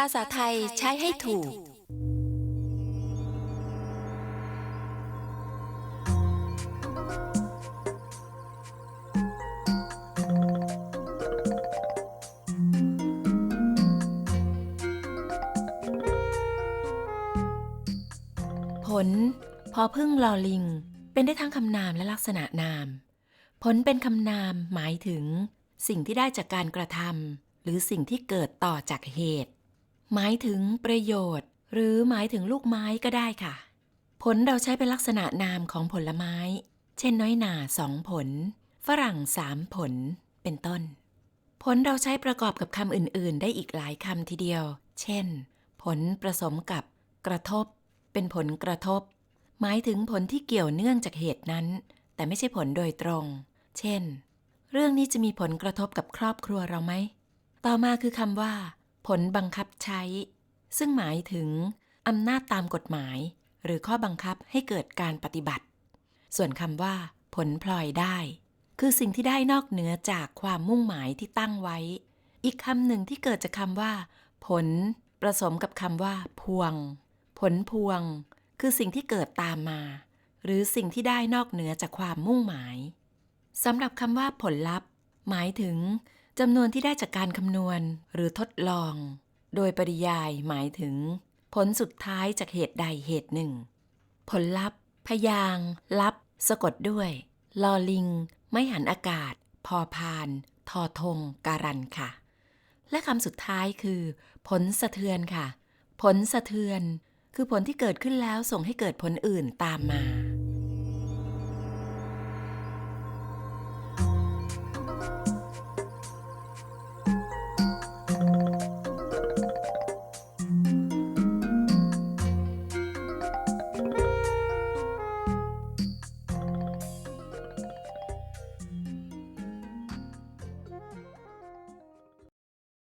ภาษาไทยใช้ให้ถูก ผล พอพึ่งลอลิง เป็นได้ทั้งคำนามและลักษณะนาม ผลเป็นคำนามหมายถึง สิ่งที่ได้จากการกระทำหรือสิ่งที่เกิดต่อจากเหตุ หมายถึงประโยชน์ หรือหมายถึงลูกไม้ก็ได้ค่ะ ผลเราใช้เป็นลักษณะนามของผลไม้ เช่นน้อยหนาสองผล ฝรั่งสามผล เป็นต้น ผลเราใช้ประกอบกับคำอื่น ๆ ได้อีกหลายคำทีเดียว เช่น ผลผสมกับ กระทบ เป็นผลกระทบ หมายถึงผลที่เกี่ยวเนื่องจากเหตุนั้น แต่ไม่ใช่ผลโดยตรง เช่น เรื่องนี้จะมีผลกระทบกับครอบครัวเราไหม ต่อมาคือคำว่า ผลบังคับใช้ ซึ่งหมายถึงอำนาจตามกฎหมาย หรือข้อบังคับให้เกิดการปฏิบัติ ส่วนคำว่า ผลพลอยได้ คือสิ่งที่ได้นอกเหนือจากความมุ่งหมายที่ตั้งไว้ อีกคำหนึ่งที่เกิดจากคำว่า ผลผสมกับคำว่า พวง ผลพวง คือสิ่งที่เกิดตามมา หรือสิ่งที่ได้นอกเหนือจากความมุ่งหมายสำหรับคำว่าผลลัพธ์ หมายถึง จำนวนที่ได้จากการคำนวณหรือทดลอง โดยปริยายหมายถึง ผลสุดท้ายจากเหตุใดเหตุหนึ่ง ผลลัพธ์ พยางลับ สะกดด้วย ลอลิง ไม่หันอากาศ พอพาน ทอทง การันค่ะ และคำสุดท้ายคือ ผลสะเทือนค่ะ ผลสะเทือน คือผลที่เกิดขึ้นแล้วส่งให้เกิดผลอื่นตามมา